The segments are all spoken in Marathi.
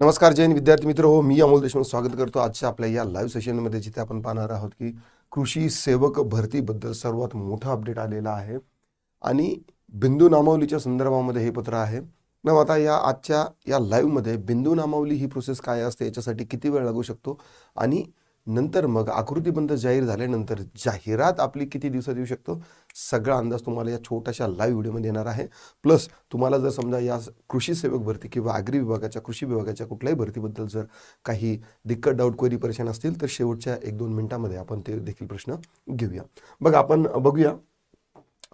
नमस्कार जैन विद्यार्थी मित्र हो मी अमोल देशमुख स्वागत करतो आजच्या आपल्या या लाईव्ह सेशनमध्ये जिथे आपण पाहणार आहोत की कृषी सेवक भरतीबद्दल सर्वात मोठा अपडेट आलेला आहे. आणि बिंदू नामावलीच्या संदर्भामध्ये हे पत्र आहे. मग आता या आजच्या या लाईव्हमध्ये बिंदू नामावली ही प्रोसेस काय असते? याच्यासाठी किती वेळ लागू शकतो? आणि नंतर मग आकृतीबंध जाहीर झाल्यानंतर जाहिरात आपली किती दिवसात येऊ शकतो? सगळा अंदाज तुम्हाला या छोट्याशा लाईव्ह व्हिडिओमध्ये येणार आहे. प्लस तुम्हाला जर समजा या कृषी सेवक भरती किंवा आगरी विभागाच्या कृषी विभागाच्या कुठल्याही भरतीबद्दल जर काही दिक्कत डाऊट क्वेरी परेशान असतील तर शेवटच्या एक दोन मिनिटामध्ये आपण ते देखील प्रश्न घेऊया. बघा आपण बघूया.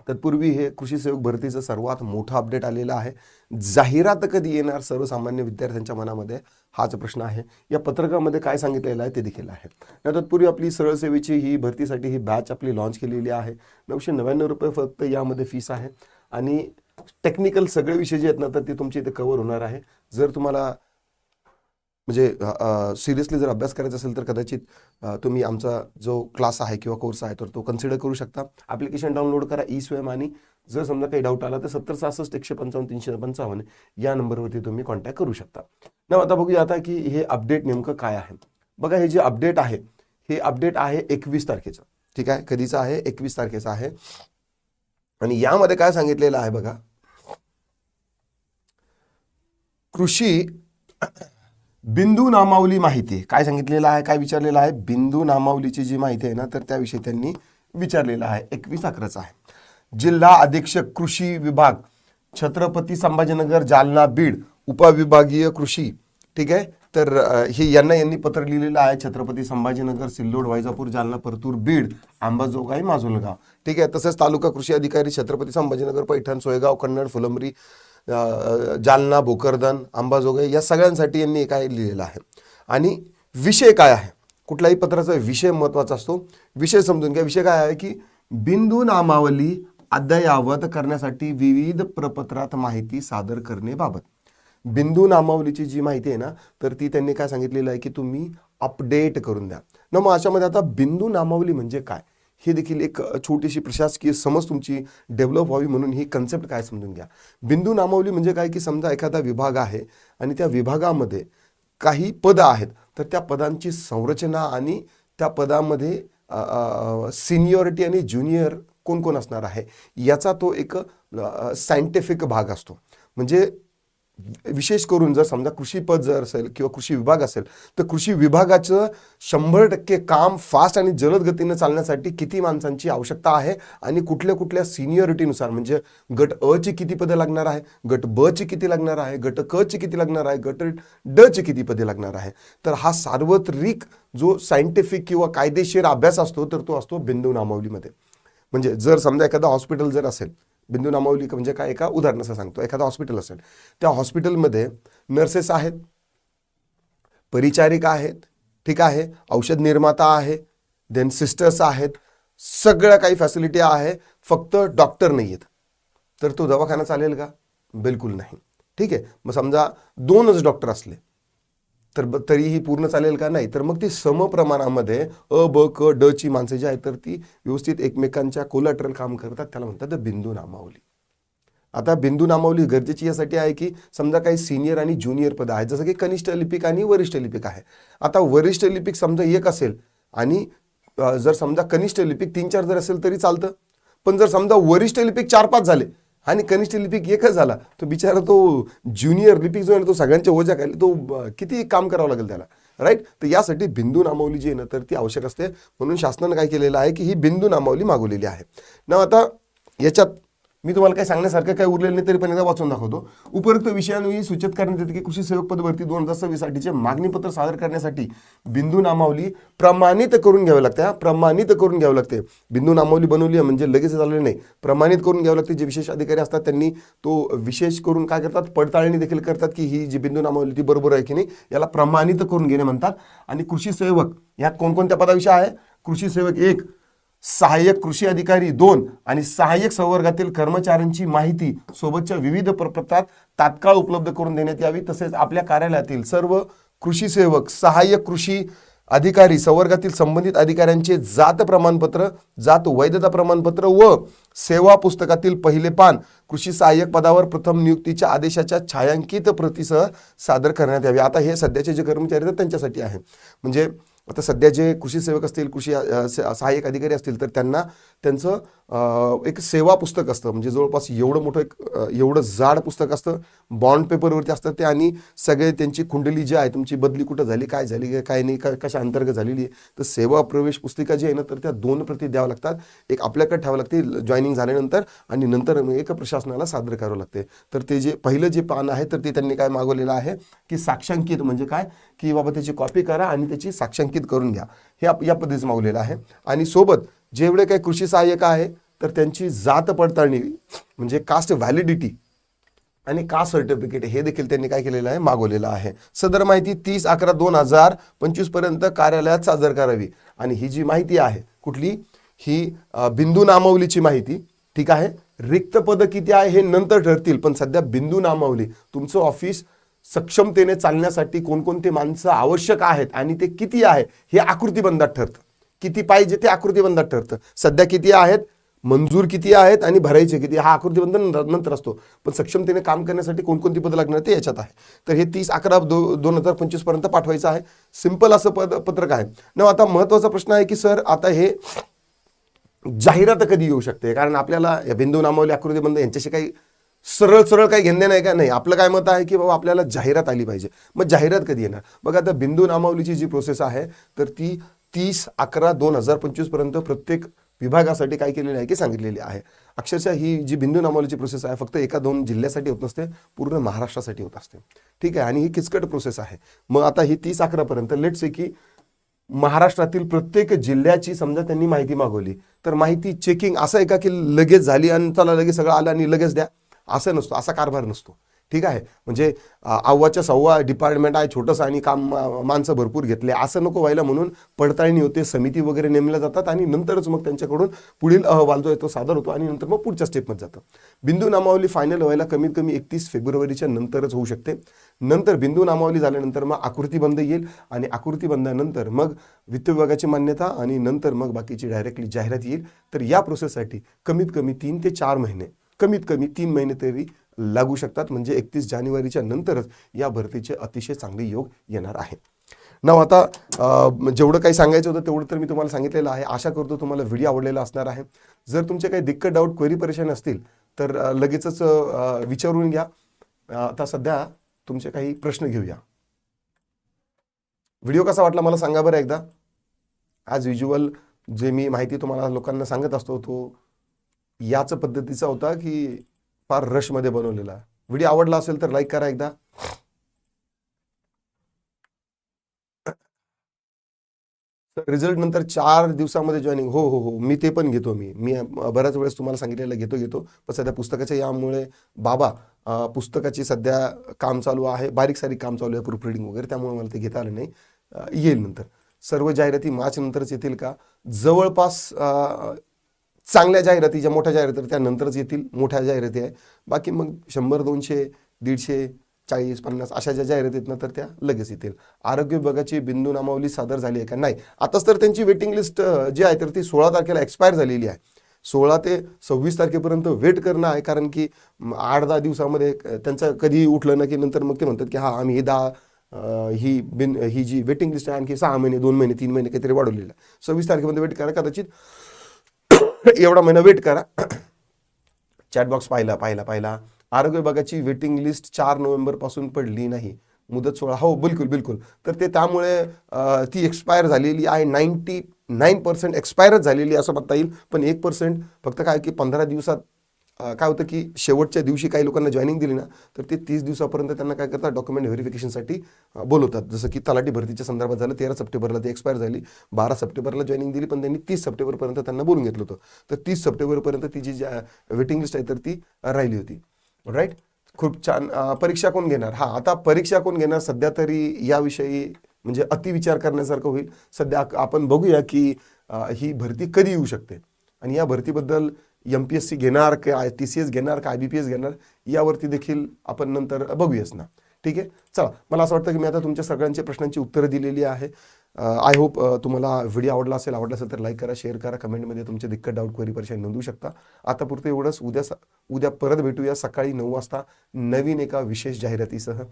तत्पूर्वी हे कृषी सेवक भरतीचं सर्वात मोठं अपडेट आलेलं आहे. जाहिरात कधी येणार सर्वसामान्य विद्यार्थ्यांच्या मनामध्ये? हाच प्रश्न आहे. या पत्रकामध्ये काय सांगितलेलं आहे ते देखील आहे. या तत्पूर्वी आपली सरळसेवेची ही भरतीसाठी ही बॅच आपली लॉन्च केलेली आहे. नऊशे नव्याण्णव रुपये फक्त यामध्ये फीस आहे. आणि टेक्निकल सगळे विषय जे आहेत ना तर ते तुमचे इथे कव्हर होणार आहे. जर तुम्हाला म्हणजे सिरियसली जर अभ्यास करायचा असेल तर कदाचित तुम्ही आमचा जो क्लास आहे किंवा कोर्स आहे तर तो कन्सिडर करू शकता. ॲप्लिकेशन डाउनलोड करा ई स्वयं आणि जर समजा काही डाऊट आला तर सत्तर सहासष्ट एकशे पंचावन्न तीनशे पंचावन्न या नंबरवरती तुम्ही कॉन्टॅक्ट करू शकता. ना आता बघूया आता की हे अपडेट नेमकं काय आहे. बघा हे जे अपडेट आहे हे अपडेट आहे एकवीस तारखेचं. ठीक आहे? कधीचं आहे? एकवीस तारखेचं आहे. आणि यामध्ये काय सांगितलेलं आहे बघा? कृषी बिंदू नामावली माहिती. काय सांगितलेलं आहे काय विचारलेलं आहे? बिंदू नामावलीची जी माहिती आहे ना तर त्याविषयी त्यांनी विचारलेलं आहे. एकवीस अकराचा आहे. जिल्हा अधीक्षक कृषी विभाग छत्रपती संभाजीनगर जालना बीड उपविभागीय कृषी. ठीक आहे? तर हे यांना यांनी पत्र लिहिलेलं आहे. छत्रपती संभाजीनगर सिल्लोड वैजापूर जालना परतूर बीड अंबाजोगाई माजोलगाव. ठीक आहे? तसेच तालुका कृषी अधिकारी छत्रपती संभाजीनगर पैठण सोयगाव कन्नड फुलंबरी जालना भोकरदन अंबाजोगाई या सगळ्यांसाठी यांनी काय लिहिलेलं आहे. आणि विषय काय आहे? कुठल्याही पत्राचा विषय महत्त्वाचा असतो. विषय समजून घ्या. विषय काय आहे की बिंदू नामावली अद्ययावत करण्यासाठी विविध प्रपत्रात माहिती सादर करण्याबाबत बिंदू नामावलीची जी माहिती आहे ना तर ती त्यांनी काय सांगितलेलं आहे की तुम्ही अपडेट करून द्या. ना मग अशामध्ये आता बिंदू नामावली म्हणजे काय? ही देखील एक छोटीशी प्रशासकीय समज तुमची डेव्हलप व्हावी म्हणून ही कन्सेप्ट काय समजून घ्या. बिंदू नामावली म्हणजे काय की समजा एखादा विभाग आहे आणि त्या विभागामध्ये काही पदं आहेत तर त्या पदांची संरचना आणि त्या पदामध्ये सिनियॉरिटी आणि ज्युनियर कोण कोण असणार आहे याचा तो एक सायंटिफिक भाग असतो. म्हणजे विशेष करून जर समजा कृषी पद जर असेल किंवा कृषी विभाग असेल तर कृषी विभागाचं शंभर टक्के काम फास्ट आणि जलद गतीनं चालण्यासाठी किती माणसांची आवश्यकता आहे आणि कुठल्या कुठल्या सिनियरिटीनुसार म्हणजे गट अ ची किती पदे लागणार आहे गट ब ची किती लागणार आहे गट क ची किती लागणार आहे गट ड ची किती पदे लागणार आहे तर हा सार्वत्रिक जो सायंटिफिक किंवा कायदेशीर अभ्यास असतो तर तो असतो बिंदू नामावलीमध्ये. म्हणजे जर समजा एखादा हॉस्पिटल जर असेल बिंदू नामावली म्हणजे काय? एका उदाहरणाचं सांगतो. एखादं हॉस्पिटल असेल. त्या हॉस्पिटलमध्ये नर्सेस आहेत परिचारिका आहेत ठीक आहे औषध निर्माता आहे देन सिस्टर्स आहेत सगळ्या काही फॅसिलिटी आहे फक्त डॉक्टर नाही आहेत तर तो दवाखाना चालेल का? बिलकुल नाही. ठीक आहे. मग समजा दोनच डॉक्टर असले तर ब- तरीही पूर्ण चालेल का नाही? तर मग ती समप्रमाणामध्ये अ ब क ड ची माणसं जी आहेत तर ती व्यवस्थित एकमेकांच्या कोलॅटरल काम करतात. त्याला म्हणतात बिंदू नामावली. आता बिंदू नामावली गरजेची यासाठी आहे की समजा काही सिनियर आणि ज्युनियर पद आहेत. जसं की कनिष्ठ लिपिक आणि वरिष्ठ लिपिक आहे. आता वरिष्ठ लिपिक समजा एक असेल आणि जर समजा कनिष्ठ लिपिक तीन चार जर असेल तरी चालतं. पण जर समजा वरिष्ठ लिपिक चार पाच झाले आणि कनिष्ठ लिपिक एकच झाला. तो बिचारा तो ज्युनियर लिपिक जो आहे ना, तो सगळ्यांच्या ओझ्या खाली तो किती काम करावं लागेल त्याला. राईट तर यासाठी बिंदू नामावली जी आहे ना तर ती आवश्यक असते. म्हणून शासनानं काय केलेलं आहे की ही बिंदू नामावली मागवलेली आहे. ना आता याच्यात मी तुम्हाला काही सांगण्यासारखं काही उरलेलं नाही तरी पण एकदा वाचून दाखवतो. उपरोक्त विषयांविषयी सूचित करण्यात येते की कृषी सेवक पदभरती दोन हजार सव्वीसाठीचे मागणीपत्र सादर करण्यासाठी बिंदू नामावली प्रमाणित करून घ्यावी लागते प्रमाणित करून घ्यावं लागते. बिंदू नामावली बनवली आहे म्हणजे लगेच झालेलं नाही. प्रमाणित करून घ्यावं लागते. जे विशेष अधिकारी असतात त्यांनी तो विशेष करून काय करतात? पडताळणी देखील करतात की ही जी बिंदू नामावली ती बरोबर आहे की नाही याला प्रमाणित करून घेणे म्हणतात. आणि कृषी सेवक यात कोणकोणत्या पदाविषयी आहे? कृषी सेवक एक सहाय्यक कृषी अधिकारी दोन आणि सहाय्यक संवर्गातील कर्मचाऱ्यांची माहिती सोबतच्या विविध प्रपत्रात तात्काळ उपलब्ध करून देण्यात यावी तसेच आपल्या कार्यालयातील सर्व कृषी सेवक सहाय्यक कृषी अधिकारी संवर्गातील संबंधित अधिकाऱ्यांचे जात प्रमाणपत्र जात वैधता प्रमाणपत्र व सेवा पुस्तकातील पहिले पान कृषी सहाय्यक पदावर प्रथम नियुक्तीच्या आदेशाच्या छायांकित प्रतिसह सादर करण्यात यावे. आता हे सध्याचे जे कर्मचारी आहेत त्यांच्यासाठी आहे. म्हणजे आता सध्या जे कृषी सेवक असतील कृषी सहाय्यक अधिकारी असतील तर त्यांना त्यांचं एक सेवा पुस्तक असतं. म्हणजे जवळपास एवढं मोठं एक एवढं जाड पुस्तक असतं. बॉन्ड पेपरवरती असतं ते आणि सगळे त्यांची कुंडली जी आहे तुमची बदली कुठं झाली काय झाली काय नाही काय कशा अंतर्गत झालेली आहे तर सेवा प्रवेश पुस्तिका जी आहे ना तर त्या दोन प्रती द्याव्या लागतात. एक आपल्याकडे ठेवावं लागते जॉईनिंग झाल्यानंतर आणि नंतर मग एक प्रशासनाला सादर करावं लागते. तर ते जे पहिलं जे पान आहे तर ते त्यांनी काय मागवलेलं आहे की साक्षांकित म्हणजे काय की बाबा त्याची कॉपी करा आणि त्याची साक्षांकित करून घ्या. हे आप- या पद्धतीचं मागवलेलं आहे. आणि सोबत जेवढे काही कृषी सहाय्यक आहे तर त्यांची जात पडताळणी म्हणजे कास्ट व्हॅलिडिटी आणि कास्ट सर्टिफिकेट हे देखील त्यांनी काय केलेलं आहे? मागवलेलं आहे. सदर माहिती तीस अकरा दोन हजार पंचवीसपर्यंत कार्यालयात सादर करावी. आणि ही जी माहिती आहे कुठली? ही बिंदू नामावलीची माहिती. ठीक आहे? रिक्त पद किती आहे हे नंतर ठरतील पण सध्या बिंदू नामावली. तुमचं ऑफिस सक्षमतेने चालण्यासाठी कोणकोणते माणसं आवश्यक आहेत आणि ते किती आहे हे आकृतीबंधात ठरतं. किती पाहिजे ते आकृतीबंधात ठरतं. सध्या किती आहेत मंजूर किती आहेत आणि भरायचे किती हा आकृतीबंध नंतर नंतर असतो. पण सक्षमतेने काम करण्यासाठी कोणकोणती पदं लागणार ते याच्यात आहे. तर हे तीस अकरा दो दोन हजार पंचवीसपर्यंत पाठवायचं आहे. सिंपल असं पद पत्रक आहे. न आता महत्त्वाचा प्रश्न आहे की सर आता हे जाहिरात कधी येऊ शकते? कारण आपल्याला या बिंदू नामावली आकृतीबंध यांच्याशी काही सरळ सरळ काही घेणे नाही का? नाही. आपलं काय मत आहे की बाबा आपल्याला जाहिरात आली पाहिजे. मग जाहिरात कधी येणार? बघा आता बिंदू नामावलीची जी प्रोसेस आहे तर ती तीस अकरा दोन हजार पंचवीसपर्यंत प्रत्येक विभागासाठी काय केलेली आहे की सांगितलेली आहे. अक्षरशः ही जी बिंदू नामावलीची प्रोसेस आहे फक्त एका दोन जिल्ह्यासाठी होत नसते पूर्ण महाराष्ट्रासाठी होत असते. ठीक आहे? आणि ही किचकट प्रोसेस आहे. मग आता ही तीस अकरापर्यंत लेट्स से की महाराष्ट्रातील प्रत्येक जिल्ह्याची समजा त्यांनी माहिती मागवली तर माहिती चेकिंग असं आहे का की लगेच झाली आणि चला लगेच सगळं आलं आणि लगेच द्या? असं नसतो असा कारभार नसतो. ठीक आहे? म्हणजे आव्वाच्या अव्वाच्या सव्वा डिपार्टमेंट आहे छोटंसं आणि काम माणसं भरपूर घेतले. असं नको व्हायला म्हणून पडताळणी होते समिती वगैरे नेमल्या जातात आणि नंतरच मग त्यांच्याकडून पुढील अहवाल जो आहे तो सादर होतो आणि नंतर मग पुढच्या स्टेपमध्ये जातं. बिंदू नामावली फायनल व्हायला कमीत कमी एकतीस फेब्रुवारीच्या नंतरच होऊ शकते. नंतर बिंदू नामावली झाल्यानंतर मग आकृतीबंध येईल आणि आकृतीबंधानंतर मग वित्त विभागाची मान्यता आणि नंतर मग बाकीची डायरेक्टली जाहिरात येईल. तर या प्रोसेससाठी कमीत कमी तीन ते चार महिने कमीत कमी तीन महिने तरी लागू शकतात. म्हणजे एकतीस जानेवारीच्या नंतरच या भरतीचे अतिशय चांगले योग येणार आहे. नाव आता जेवढं काही सांगायचं होतं तेवढं तर मी तुम्हाला सांगितलेलं आहे. आशा करतो तुम्हाला व्हिडिओ आवडलेला असणार आहे. जर तुमचे काही दिक्कत डाऊट क्वेरी परेशान असतील तर लगेचच विचारून घ्या. आता सध्या तुमचे काही प्रश्न घेऊया. व्हिडिओ कसा वाटला मला सांगा बरं एकदा. ॲज युज्युअल जे मी माहिती तुम्हाला लोकांना सांगत असतो तो याच पद्धतीचा होता की फार रशमध्ये बनवलेला. व्हिडिओ आवडला असेल तर लाईक करा एकदा. रिझल्ट नंतर चार दिवसामध्ये जॉईनिंग हो हो हो. मी ते पण घेतो मी. मी बऱ्याच वेळेस तुम्हाला सांगितलेलं घेतो घेतो. पण सध्या पुस्तकाच्या यामुळे बाबा पुस्तकाची सध्या काम चालू आहे. बारीक सारीक काम चालू आहे. प्रूफ रिडिंग वगैरे. त्यामुळे मला ते घेता आलं नाही. येईल नंतर. सर्व जाहिराती मार्च नंतरच येतील का? जवळपास चांगल्या जाहिराती ज्या मोठ्या जाहिराती त्यानंतरच त्या नंतरच येतील मोठ्या जाहिराती आहे बाकी मग शंभर दोनशे दीडशे चाळीस पन्नास अशा ज्या जाहिराती आहेत ना तर त्या लगेच येतील. आरोग्य विभागाची बिंदू नामावली सादर झाली आहे का? नाही. आताच तर त्यांची वेटिंग लिस्ट जी आहे तर ती सोळा तारखेला एक्सपायर झालेली आहे. सोळा ते सव्वीस तारखेपर्यंत वेट करणं आहे कारण की आठ दहा दिवसामध्ये त्यांचं कधी उठलं ना की नंतर मग ते म्हणतात की हा आम्ही हे दहा ही बिन ही जी वेटिंग लिस्ट आहे आणखी सहा महिने दोन महिने तीन महिने काहीतरी वाढवलेलं आहे. सव्वीस तारखेपर्यंत वेट करा कदाचित एवढा महिना वेट करा. चॅट बॉक्स पाहिला पाहिला पाहिला. आरोग्य विभागाची वेटिंग लिस्ट चार नोव्हेंबरपासून पडली नाही. मुदत सोळा. हो बिलकुल बिलकुल. तर ते त्यामुळे ती एक्सपायर झालेली आहे. नाईन्टी नाईन पर्सेंट एक्सपायरच झालेली असं म्हणता येईल. पण एक पर्सेंट फक्त काय की पंधरा दिवसात काय होतं की शेवटच्या दिवशी काही लोकांना जॉईनिंग दिली ना तर ते तीस दिवसापर्यंत त्यांना काय करतात डॉक्युमेंट व्हेरिफिकेशनसाठी बोलवतात. जसं की तलाठी भरतीच्या संदर्भात झालं तेरा सप्टेंबरला ते एक्सपायर झाली. बारा सप्टेंबरला जॉईनिंग दिली पण त्यांनी तीस सप्टेंबरपर्यंत त्यांना बोलून घेतलं होतं. तर तीस सप्टेंबरपर्यंत ती जी वेटिंग लिस्ट आहे तर ती राहिली होती. राईट खूप छान. परीक्षा कोण घेणार? हा आता परीक्षा कोण घेणार? सध्या तरी याविषयी म्हणजे अतिविचार करण्यासारखं होईल. सध्या आपण बघूया की ही भरती कधी येऊ शकते? आणि या भरतीबद्दल एम पी एस सी घेणार का आय टी सी एस घेणार का आय बी पी एस घेणार यावरती देखील आपण नंतर बघूयाच ना. ठीक आहे? चला मला असं वाटतं की मी आता तुमच्या सगळ्यांच्या प्रश्नांची उत्तरं दिलेली आहे. आय होप तुम्हाला व्हिडिओ आवडला असेल आवडला असेल तर लाईक करा शेअर करा कमेंटमध्ये तुमचे दिक्कत डाऊट क्वेरी परेशान नोंदवू शकता. आता पुरतं एवढंच. उद्या स- उद्या परत भेटूया सकाळी नऊ वाजता नवीन एका विशेष जाहिरातीसह.